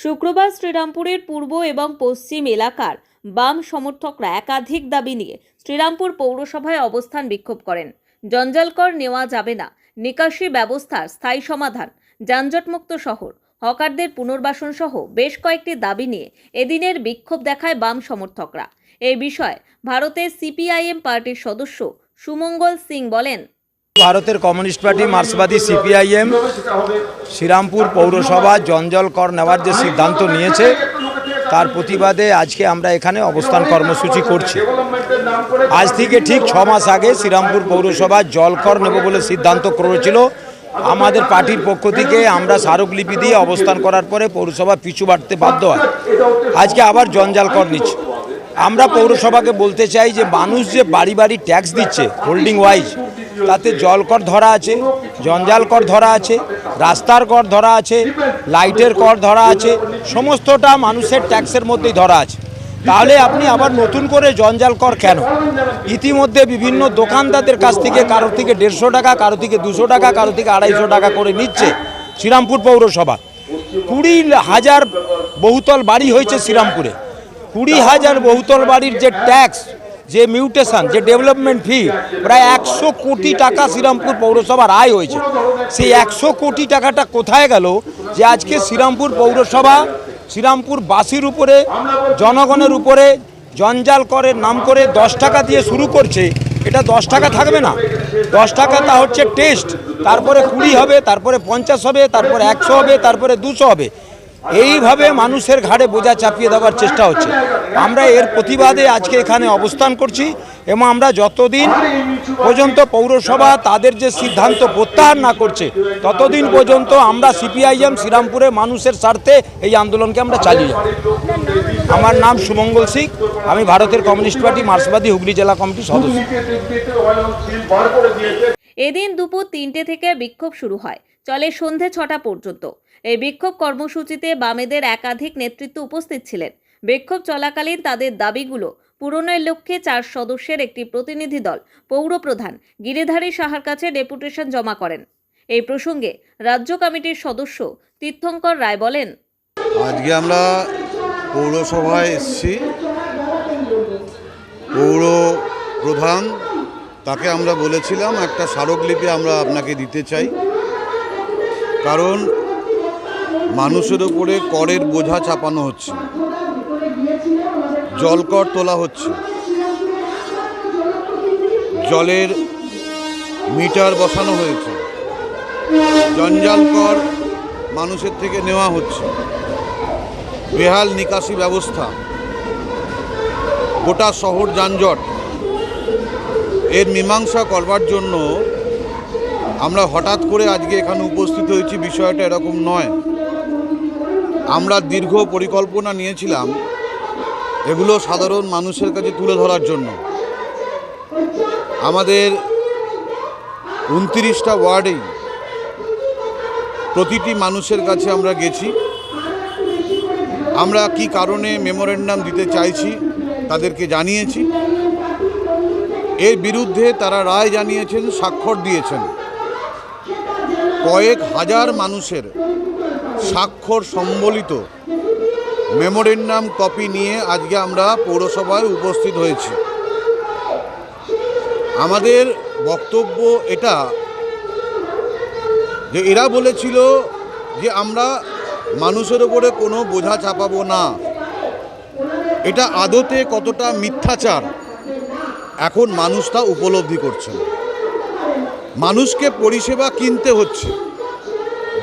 শুক্রবার শ্রীরামপুরের পূর্ব এবং পশ্চিম এলাকার বাম সমর্থকরা একাধিক দাবি নিয়ে শ্রীরামপুর পৌরসভায় অবস্থান বিক্ষোভ করেন। জঞ্জালকর নেওয়া যাবে না। নিকাশি ব্যবস্থার স্থায়ী সমাধান। যানজটমুক্ত শহর। হকারদের পুনর্বাসন সহ বেশ কয়েকটি দাবি নিয়ে এদিনের বিক্ষোভ দেখায় বাম সমর্থকরা। এই বিষয়ে ভারতের সিপিআইএম পার্টির সদস্য সুমঙ্গল সিং বলেন ভারতের কমিউনিস্ট পার্টি মার্ক্সবাদী সিপিআইএম, শ্রীরামপুর পৌরসভা জঞ্জল কর নেওয়ার যে সিদ্ধান্ত নিয়েছে, তার প্রতিবাদে আজকে আমরা এখানে অবস্থান কর্মসূচি করছি। আজ থেকে ঠিক ছ মাস আগে শ্রীরামপুর পৌরসভা জল কর নেব বলে সিদ্ধান্ত করেছিল। আমাদের পার্টির পক্ষ থেকে আমরা স্মারকলিপি দিয়ে অবস্থান করার পরে পৌরসভা পিছু বাড়তে বাধ্য হয়। আজকে আবার জঞ্জাল কর নিচ্ছে। আমরা পৌরসভাকে বলতে চাই যে মানুষ যে বাড়ি বাড়ি ট্যাক্স দিচ্ছে, হোল্ডিং ওয়াইজ তাতে জল কর ধরা আছে, জঞ্জাল কর ধরা আছে, রাস্তার কর ধরা আছে, লাইটের কর ধরা আছে, সমস্তটা মানুষের ট্যাক্সের মধ্যেই ধরা আছে। তাহলে আপনি আবার নতুন করে জঞ্জাল কর কেন? ইতিমধ্যে বিভিন্ন দোকানদারদের কাছ থেকে কারও থেকে দেড়শো টাকা কারও থেকে দুশো টাকা কারও থেকে আড়াইশো টাকা করে নিচ্ছে শ্রীরামপুর পৌরসভা। কুড়ি হাজার বহুতল বাড়ি হয়েছে শ্রীরামপুরে। কুড়ি হাজার বহুতল বাড়ির যে ট্যাক্স যে মিউটেশন, যে ডেভেলপমেন্ট ফি প্রায় একশো কোটি টাকা শ্রীরামপুর পৌরসভার আয় হয়েছে। সেই একশো কোটি টাকাটা কোথায় গেল? যে আজকে শ্রীরামপুর পৌরসভা শ্রীরামপুর বাসির উপরে, জনগণের উপরে জঞ্জাল করের নাম করে দশ টাকা দিয়ে শুরু করছে, এটা দশ টাকা থাকবে না। দশ টাকা তা হচ্ছে টেস্ট তারপরে কুড়ি হবে, তারপরে পঞ্চাশ হবে, তারপরে একশো হবে, তারপরে দুশো হবে। এইভাবে মানুষের ঘাড়ে বোঝা চাপিয়ে দেওয়ার চেষ্টা হচ্ছে। আমরা এর প্রতিবাদে আজকে এখানে অবস্থান করছি এবং আমরা যতদিন পর্যন্ত পৌরসভা তাদের যে সিদ্ধান্ত প্রত্যাহার না করছে, ততদিন পর্যন্ত আমরা সিপিআইএম শ্রীরামপুরে মানুষের স্বার্থে এই আন্দোলনকে আমরা চালিয়ে যাব। আমার নাম সুমঙ্গল সিং, আমি ভারতের কমিউনিস্ট পার্টি মার্ক্সবাদী হুগলি জেলা কমিটির সদস্য। এদিন দুপুর তিনটে থেকে বিক্ষোভ শুরু হয়। চলে সন্ধে ছটা পর্যন্ত। এই বিক্ষোভ কর্মসূচিতে বামেদের একাধিক নেতৃত্ব উপস্থিত ছিলেন। বিক্ষোভ চলাকালীন তাদের দাবিগুলো পূরণের লক্ষ্যে চার সদস্যের একটি প্রতিনিধি দল পৌরপ্রধান গিরিধারী সাহার কাছে ডেপুটেশন জমা করেন। এই প্রসঙ্গে রাজ্য কমিটির সদস্য তীর্থঙ্কর রায় বলেন, আজকে আমরা পৌরসভায় এসেছি। পৌর প্রধান তাকে আমরা বলেছিলাম, একটা স্মারকলিপি আমরা আপনাকে দিতে চাই। কারণ মানুষের ওপরে করের বোঝা চাপানো হচ্ছে। জলকর তোলা হচ্ছে। জলের মিটার বসানো হয়েছে। জঞ্জাল কর মানুষের থেকে নেওয়া হচ্ছে। বেহাল নিকাশি ব্যবস্থা। গোটা শহর যানজট। এর মীমাংসা করবার জন্য আমরা হঠাৎ করে আজকে এখানে উপস্থিত হয়েছি, বিষয়টা এরকম নয়। আমরা দীর্ঘ পরিকল্পনা নিয়েছিলাম এগুলো সাধারণ মানুষের কাছে তুলে ধরার জন্য। আমাদের উনত্রিশটা ওয়ার্ডেই প্রতিটি মানুষের কাছে আমরা গেছি। আমরা কি কারণে মেমোরেন্ডাম দিতে চাইছি তাদেরকে জানিয়েছি। এর বিরুদ্ধে তারা রায় জানিয়েছেন, স্বাক্ষর দিয়েছেন। কয়েক হাজার মানুষের স্বাক্ষর সম্বলিত মেমোরেন্ডাম কপি নিয়ে আজকে আমরা পৌরসভায় উপস্থিত হয়েছি। আমাদের বক্তব্য এটা যে এরা বলেছিল যে আমরা মানুষের ওপরে কোনো বোঝা চাপাবো না। এটা আদতে কতটা মিথ্যাচার। এখন মানুষ তা উপলব্ধি করছেন মানুষকে পরিষেবা কিনতে হচ্ছে।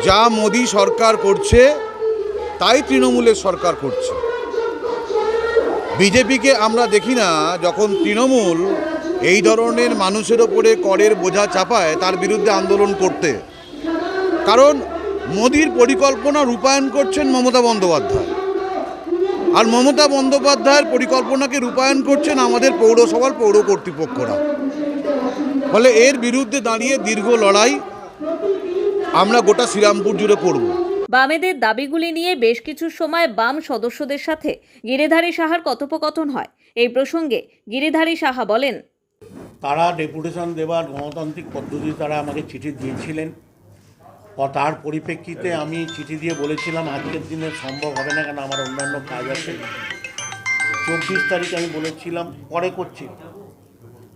যা মোদী সরকার করছে, তাই তৃণমূলের সরকার করছে। বিজেপিকে আমরা দেখি না, যখন তৃণমূল এই ধরনের মানুষের ওপরে করের বোঝা চাপায়, তার বিরুদ্ধে আন্দোলন করতে। কারণ মোদির পরিকল্পনা রূপায়ণ করছেন মমতা বন্দ্যোপাধ্যায়। আর মমতা বন্দ্যোপাধ্যায়ের পরিকল্পনাকে রূপায়ণ করছেন আমাদের পৌরসভার পৌর কর্তৃপক্ষরা। ফলে এর বিরুদ্ধে দাঁড়িয়ে দীর্ঘ লড়াই আমরা গোটা শ্রীরামপুর জুড়ে করব। বামেদের দাবিগুলি নিয়ে বেশ কিছু সময় বাম সদস্যদের সাথে গিরিধারী সাহার কথোপকথন হয়। এই প্রসঙ্গে গিরিধারী সাহা বলেন তারা ডেপুটেশন দেওয়ার গণতান্ত্রিক পদ্ধতি তারা আমাকে চিঠি দিয়েছিলেন। তার পরিপ্রেক্ষিতে আমি চিঠি দিয়ে বলেছিলাম, আজকের দিনে সম্ভব হবে না কেন আমার অন্যান্য কাজ আছে? চব্বিশ তারিখে আমি বলেছিলাম, পরে করছি।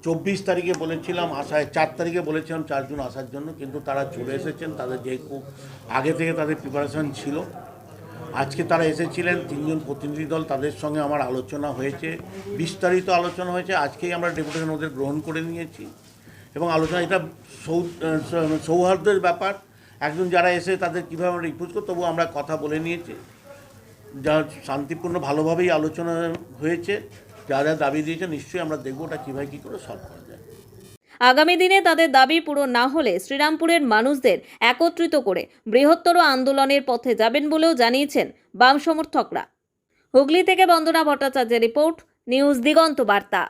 চব্বিশ তারিখে বলেছিলাম, আসায় চার তারিখে বলেছিলাম চারজন আসার জন্য। কিন্তু তারা চলে এসেছেন, তাদের যে খুব আগে থেকে তাদের প্রিপারেশন ছিল। আজকে তারা এসেছিলেন, তিনজন প্রতিনিধি দল তাদের সঙ্গে আমার আলোচনা হয়েছে, বিস্তারিত আলোচনা হয়েছে। আজকেই আমরা ডেপুটেশন ওদের গ্রহণ করে নিয়েছি। এবং আলোচনা, এটা সৌ- সৌহার্দ্যের ব্যাপার একজন যারা এসে তাদের কীভাবে আমরা রিপোর্ট করব তবু আমরা কথা বলে নিয়েছি। যা শান্তিপূর্ণ ভালোভাবেই আলোচনা হয়েছে, যা যা দাবি দিয়েছে, নিশ্চয়ই আমরা দেখব ওটা কীভাবে কী করে সলভ করা যায়। আগামী দিনে তাদের দাবি পূরণ না হলে শ্রীরামপুরের মানুষদের একত্রিত করে বৃহত্তর আন্দোলনের পথে যাবেন বলেও জানিয়েছেন বাম সমর্থকরা। হুগলি থেকে বন্দনা ভট্টাচার্যের রিপোর্ট, নিউজ দিগন্ত বার্তা।